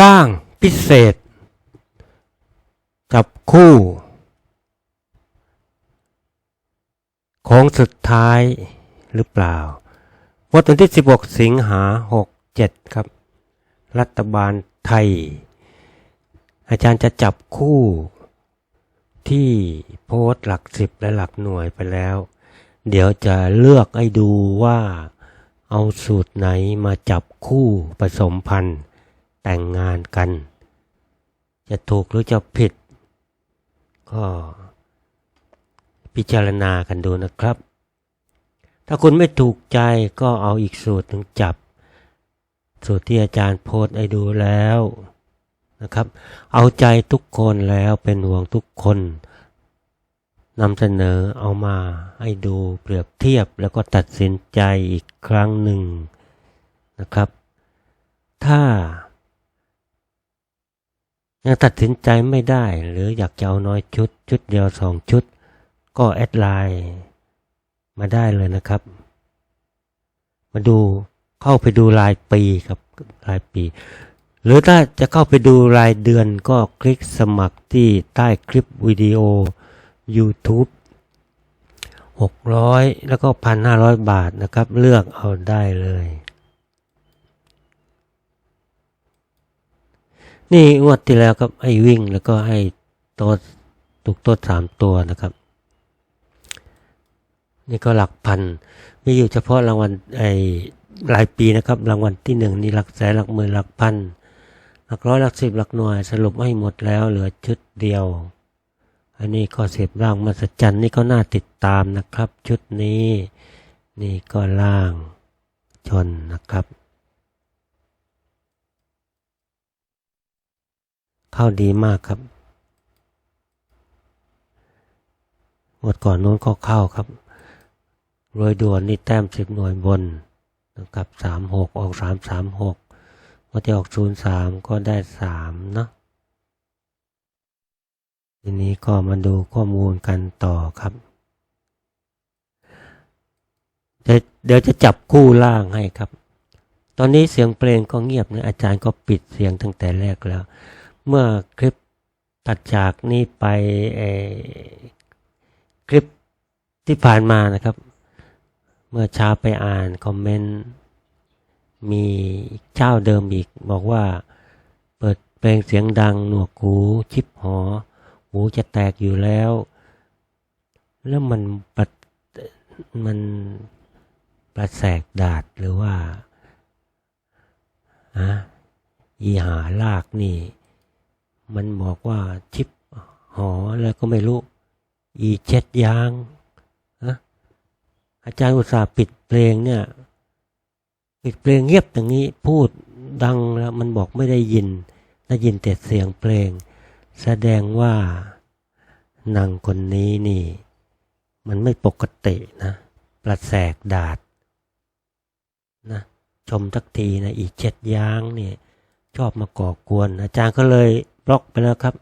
ร่างพิเศษ จับคู่โค้งสุดท้ายหรือเปล่าวดวันที่ 16 สิงหา 67 ครับ รัฐบาลไทย อาจารย์จะจับคู่ที่โพสต์หลักสิบและหลักหน่วยไปแล้ว เดี๋ยวจะเลือกให้ดูว่าเอาสูตรไหนมาจับคู่ผสมพันธุ์ แต่งงานกัน จะถูกหรือจะผิด ก็พิจารณากันดูนะครับ ถ้าคุณไม่ถูกใจก็เอาอีกสูตรหนึ่งจับ สูตรที่อาจารย์โพสให้ดูแล้วนะครับ เอาใจทุกคนแล้วเป็นห่วงทุกคนนำเสนอเอามาให้ดูเปรียบเทียบแล้วก็ตัดสินใจอีกครั้งหนึ่งนะครับ ถ้า ยังตัดสินใจไม่ได้ หรืออยากจะเอาน้อยชุด ชุดเดียวสองชุด ก็แอดไลน์มาได้เลยนะครับ มาดูเข้าไปดูรายปีครับรายปี หรือถ้าจะเข้าไปดูรายเดือนก็คลิกสมัครที่ใต้คลิปวิดีโอ YouTube 600 แล้วก็ 1,500 บาทนะครับ เลือกเอาได้เลย นี่งวดที่แล้วครับให้วิ่งแล้วก็ให้โต๊ดตุกโต๊ดสามตัวนะครับ นี่ก็หลักพันมีอยู่เฉพาะรางวัลไอ้รายปีนะครับ รางวัลที่หนึ่งนี่หลักแสนหลักหมื่นหลักพันหลักร้อยหลักสิบหลักหน่วย สรุปให้หมดแล้วเหลือชุดเดียว อันนี้ก็เสียบร่างมาสจันนี่ก็น่าติดตามนะครับ ชุดนี้ นี่ก็ล่างชนนะครับ เข้าดีมากครับหมดก่อนนู้นก็เข้าครับรวยด่วนนี่แต้มสิบหน่วยบนนะครับสามหกออกสามสามหกวันที่ออกศูนย์สามก็ได้สามเนาะทีนี้ก็มาดูข้อมูลกันต่อครับเดี๋ยวเดี๋ยวจะจับคู่ล่างให้ครับ ตอนนี้เสียงเพลงก็เงียบนะอาจารย์ก็ปิดเสียงตั้งแต่แรกแล้ว เมื่อคลิปตัดจากนี้ไปคลิปที่ผ่านมานะครับ เมื่อเช้าไปอ่านคอมเมนต์มีเจ้าเดิมอีก บอกว่า เปิดเพลงเสียงดังหนวกหูชิปหอ หูจะแตกอยู่แล้ว แล้วมันปัดมันประแสกดาดหรือว่าอะอีหาลากนี่ มันบอกว่าชิปหอแล้วก็ไม่รู้ อีเช็ดยางอะอาจารย์อุตส่าห์ปิดเพลงเนี่ย ปิดเพลงเงียบอย่างนี้พูดดังแล้วมันบอกไม่ได้ยินได้ยินแต่เสียงเพลง แสดงว่านางคนนี้นี่ มันไม่ปกตินะ ประแสกดาดนะชมทักทีนะอีเช็ดยางเนี่ยชอบมาก่อกวน อาจารย์ก็เลย บล็อกไปแล้วครับ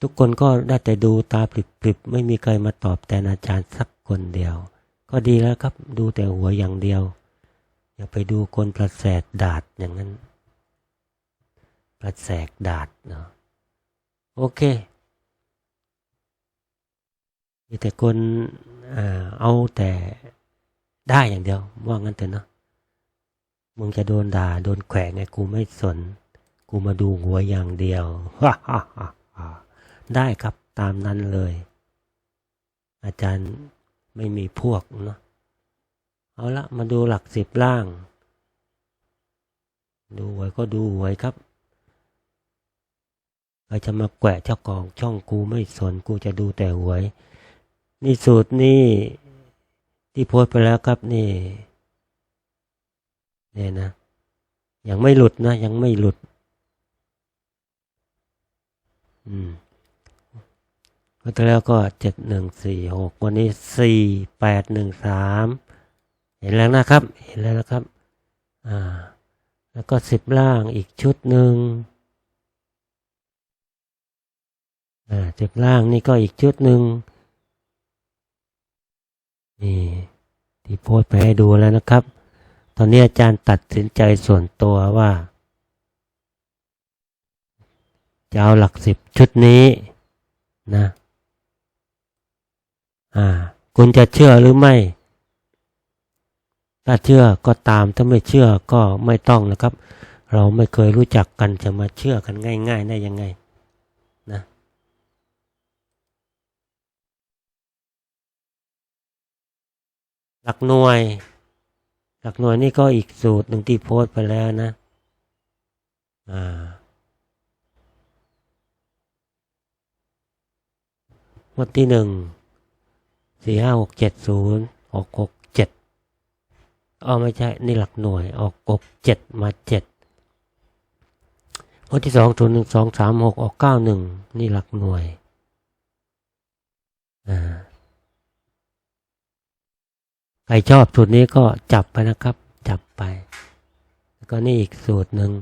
ทุกคนก็ได้แต่ดูตาปริบๆไม่มีใครมาตอบแทนอาจารย์สักคนเดียว ก็ดีแล้วครับ ดูแต่หัวอย่างเดียว อย่าไปดูคนประแสกดาดอย่างนั้น ประแสกดาดเนาะโอเคมีแต่คนเอาแต่ได้อย่างเดียว ว่างั้นเถอะเนาะมึงจะโดนด่า โดนแขวะไงกูไม่สน กูมาดูหัวอย่างเดียวได้ครับตามนั้นเลย อาจารย์ไม่มีพวกเนาะเอาละมาดูหลักสิบล่าง ดูหวยก็ดูหวยครับใครจะมาแกะเจ้ากองช่องกูไม่สนกูจะดูแต่หวย นี่สูตรนี่ที่โพสไปแล้วครับนี่เนี่ยนะ ยังไม่หลุดนะ ยังไม่หลุด ก็แต่แล้วก็เจ็ดหนึ่งสี่หกวันนี้สี่แปดหนึ่งสามเห็นแล้วนะครับ เห็นแล้วนะครับ อ่า แล้วก็สิบล่างอีกชุดหนึ่งอ่าสิบล่างนี่ก็อีกชุดหนึ่งนี่ที่โพสไปให้ดูแล้วนะครับ ตอนนี้อาจารย์ตัดสินใจส่วนตัวว่า จะเอาหลักสิบชุดนี้นะ อ่า คุณจะเชื่อหรือไม่ ถ้าเชื่อก็ตามถ้าไม่เชื่อก็ไม่ต้องนะครับ เราไม่เคยรู้จักกันจะมาเชื่อกันง่าย ๆ ได้ยังไงนะหลักหน่วย หลักหน่วยนี่ก็อีกสูตรหนึ่งที่โพสต์ไปแล้วนะ อ่า วันที่หนึ่งสี่ห้าหกเจ็ดศูนย์ออกหกเจ็ดอ๋อไม่ใช่ นี่หลักหน่วย ออกหกเจ็ดมาเจ็ดวันที่สองศูนย์หนึ่งสองสามหกออกเก้าหนึ่งนี่หลักหน่วยอ่าใครชอบสูตรนี้ก็จับไปนะครับ จับไป แล้วก็นี่อีกสูตรหนึ่ง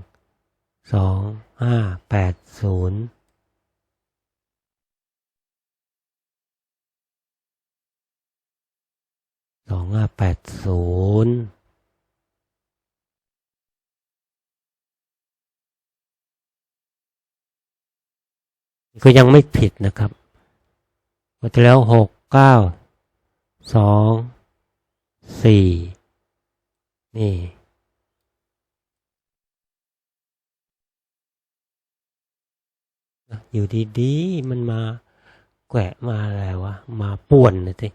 สองห้าแปดศูนย์ สองห้าแปดศูนย์ก็ยังไม่ผิดนะครับวันที่แล้วหกเก้าสองสี่นี่อยู่ดีๆ มันมาแกะมาอะไรวะ มาป่วนนะที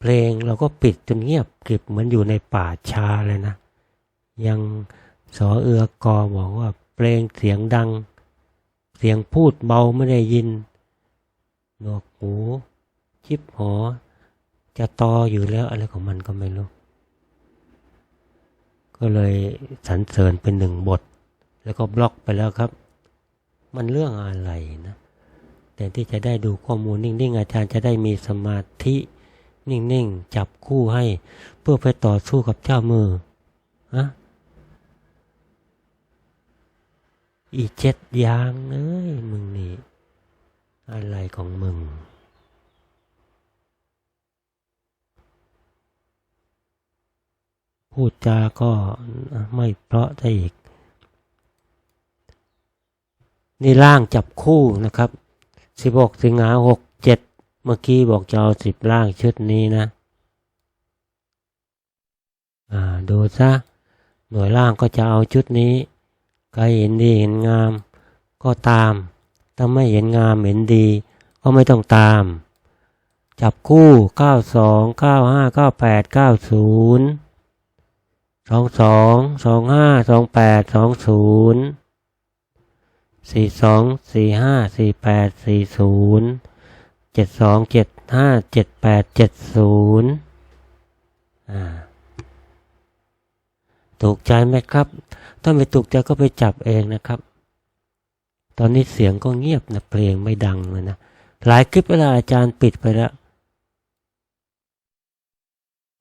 เพลงเราก็ปิดจนเงียบกริบเหมือนอยู่ในป่าชาเลยนะ ยังสอเอือกอบอกว่าเพลงเสียงดัง เสียงพูดเบาไม่ได้ยินหนวกหูชิบหอ จะตออยู่แล้วอะไรของมันก็ไม่รู้ ก็เลยสรรเสริญเป็นหนึ่งบท แล้วก็บล็อกไปแล้วครับ มันเรื่องอะไรนะ แต่ที่จะได้ดูข้อมูลนิ่งๆ อาจารย์จะได้มีสมาธิ นิ่งๆ จับคู่ให้ เพื่อไปต่อสู้กับเจ้ามืออะอีเจ็ดยางเอ้ยมึงนี่ อะไรของมึง พูดจาก็ไม่เพราะได้อีก นี่ล่างจับคู่นะครับสิบหกสิงหาหก มื่อกี้บอกจะเอาสิบล่างชุดนี้นะ อ่า ดูซะ หน่วยล่างก็จะเอาชุดนี้ ใครเห็นดีเห็นงาม ก็ตาม ถ้าไม่เห็นงามเห็นดี ก็ไม่ต้องตาม จับคู่เก้าสองเก้าห้าเก้าแปด เจ็ดสองเจ็ดห้าเจ็ดแปดเจ็ดศูนย์อ่าถูกใจไหมครับ ถ้าไม่ถูกใจก็ไปจับเองนะครับ ตอนนี้เสียงก็เงียบนะเพลงไม่ดังเลยนะ หลายคลิปเวลาอาจารย์ปิดไปแล้ว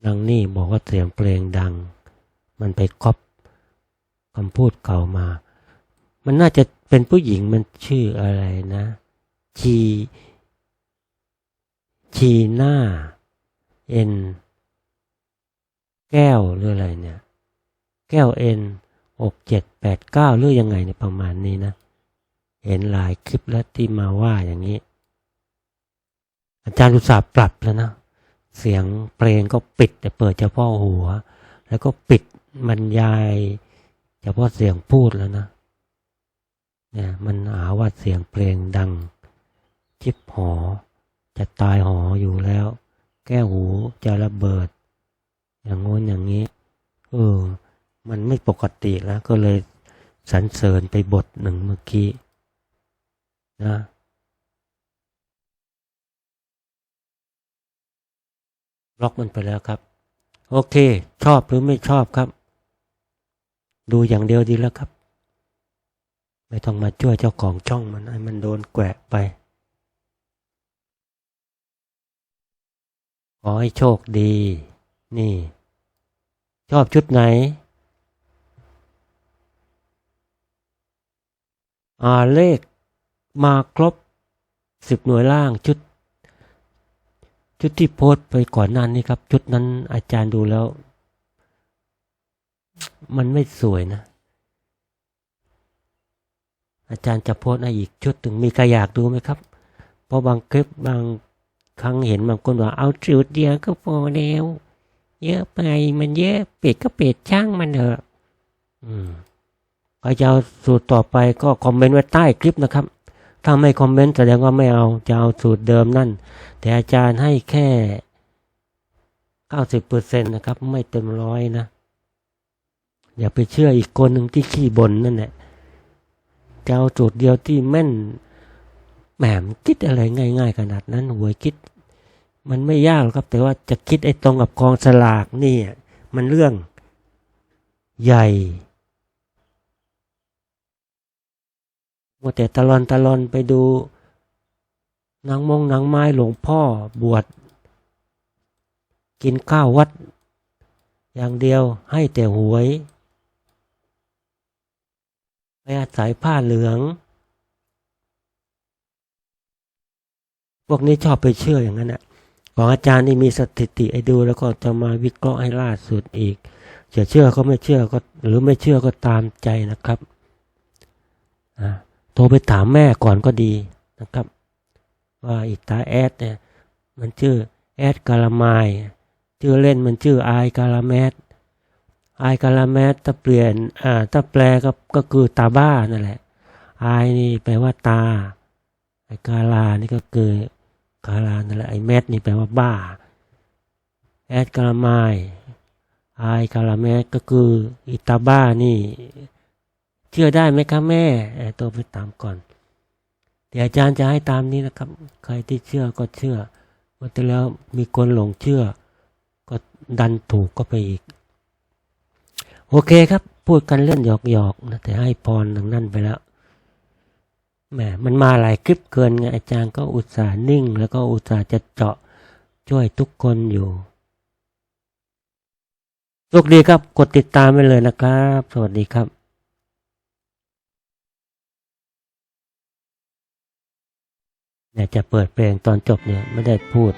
ดังนี่บอกว่าเสียงเพลงดัง มันไปก๊อปคำพูดเก่ามา มันน่าจะเป็นผู้หญิงมันชื่ออะไรนะชี ชีหน้า เอ็น แก้วหรืออะไรเนี่ย แก้วเอ็นหกเจ็ดแปดเก้าหรือยังไงเนี่ยประมาณนี้นะ เห็นหลายคลิปแล้วที่มาว่าอย่างนี้ อาจารย์อุตสาห์ปรับแล้วนะ เสียงเพลงก็ปิด แต่เปิดเฉพาะหัว แล้วก็ปิดบรรยายเฉพาะเสียงพูดแล้วนะ เนี่ยมันหาว่าเสียงเพลงดัง จิบหอ จะตายหออยู่แล้ว แก้วหูจะระเบิด อย่างงู้นอย่างนี้ เออ มันไม่ปกติแล้วก็เลยสรรเสริญไปบทหนึ่งเมื่อกี้นะล็อกมันไปแล้วครับ โอเค ชอบหรือไม่ชอบครับ ดูอย่างเดียวดีแล้วครับ ไม่ต้องมาช่วยเจ้าของช่องมันให้มันโดนแกะไป ขอให้โชคดี นี่ ชอบชุดไหน อ่าเลขมาครบสิบหน่วยล่างชุด ชุดที่โพสไปก่อนหน้านี้ครับ ชุดนั้นอาจารย์ดูแล้ว มันไม่สวยนะ อาจารย์จะโพสให้อีกชุดถึงมีใครอยากดูไหมครับ เพราะบางคลิปบาง ครั้งเห็นบางคนว่าเอาจุดเดียวก็พอแล้ว เยอะไปมันเยอะเป็ดก็เป็ดช่างมันเถอะอืมใครจะเอาสูตรต่อไปก็คอมเมนต์ไว้ใต้คลิปนะครับ ถ้าไม่คอมเมนต์แสดงว่าไม่เอาจะเอาสูตรเดิมนั่น แต่อาจารย์ให้แค่เก้าสิบเปอร์เซ็นต์นะครับ ไม่เต็มร้อยนะ อย่าไปเชื่ออีกคนหนึ่งที่ขี้บ่นนั่นแหละจะเอาสูตรเดียวที่แม่น แหมคิดอะไรง่าย ๆ ขนาดนั้นหวยคิด มันไม่ยากหรอกครับ แต่ว่าจะคิดไอ้ตรงกับกองสลากนี่มันเรื่องใหญ่ว่าแต่ตะลอนตะลอนไปดูนังมงนังไม้หลวงพ่อบวชกินข้าววัด อย่างเดียวให้แต่หวย ไปอาศัยผ้าเหลือง พวกนี้ชอบไปเชื่ออย่างนั้นนะของอาจารย์นี่มีสถิติให้ดูแล้วก็จะมาวิเคราะห์ให้ล่าสุดอีกจะเชื่อก็ไม่เชื่อก็หรือไม่เชื่อก็ตามใจนะครับอ่าโทรไปถามแม่ก่อนก็ดีนะครับ ว่าอิตาแอดเนี่ยมันชื่อแอดกาลามายชื่อเล่นมันชื่อไอกาลาแมดไอกาลาแมดถ้าเปลี่ยนอ่าถ้าแปลก็ก็คือตาบ้านั่นแหละไอนี่แปลว่าตาไอกาลานี่ก็คือ กาลานั่นแหละไอแมดนี่แปลว่าบ้า แอดกาลามายไอกาลาแมดก็คืออิตาบ้านี่ เชื่อได้ไหมครับแม่เอ่อตัวไปตามก่อนเดี๋ยวอาจารย์จะให้ตามนี้นะครับ ใครที่เชื่อก็เชื่อว่าแต่แล้วมีคนหลงเชื่อ ก็ดันถูกก็ไปอีก โอเคครับ พูดกันเล่นหยอกๆนะแต่ให้พรทางนั้นไปแล้ว แหมมันมาหลายคลิปเกินไงอาจารย์ก็อุตส่าห์นิ่ง แล้วก็อุตส่าห์จะเจาะช่วยทุกคนอยู่โชคดีครับกดติดตามไปเลยนะครับ สวัสดีครับ่จะเปิดเพลงตอนจบเนี่ยไม่ได้พูด